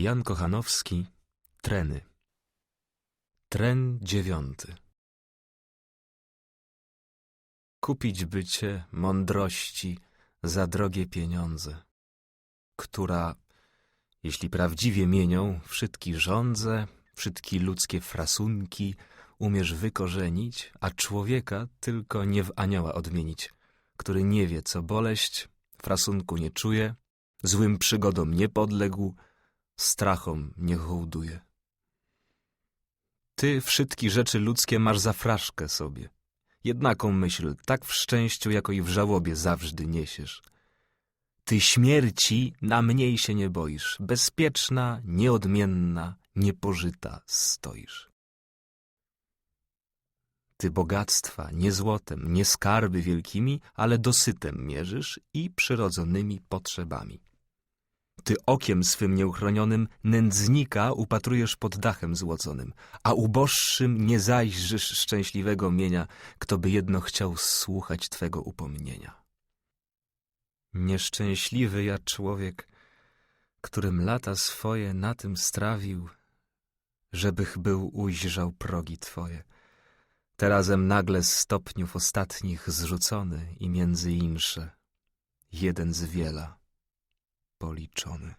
Jan Kochanowski, Treny. Tren dziewiąty. Kupić by cię mądrości za drogie pieniądze, która, jeśli prawdziwie mienią wszystki żądze, wszystki ludzkie frasunki, umiesz wykorzenić, a człowieka tylko nie w anioła odmienić, który nie wie, co boleść, frasunku nie czuje, złym przygodom nie podległ, strachom nie hołduje. Ty wszystkie rzeczy ludzkie masz za fraszkę sobie. Jednaką myśl, tak w szczęściu, jako i w żałobie zawsze niesiesz. Ty śmierci na mniej się nie boisz, bezpieczna, nieodmienna, niepożyta stoisz. Ty bogactwa nie złotem, nie skarby wielkimi, ale dosytem mierzysz i przyrodzonymi potrzebami. Ty okiem swym nieuchronionym nędznika upatrujesz pod dachem złoconym, a uboższym nie zajrzysz szczęśliwego mienia, kto by jedno chciał słuchać Twego upomnienia. Nieszczęśliwy ja człowiek, którym lata swoje na tym strawił, żebych był ujrzał progi Twoje. Terazem nagle z stopniów ostatnich zrzucony i między insze, jeden z wiela policzony.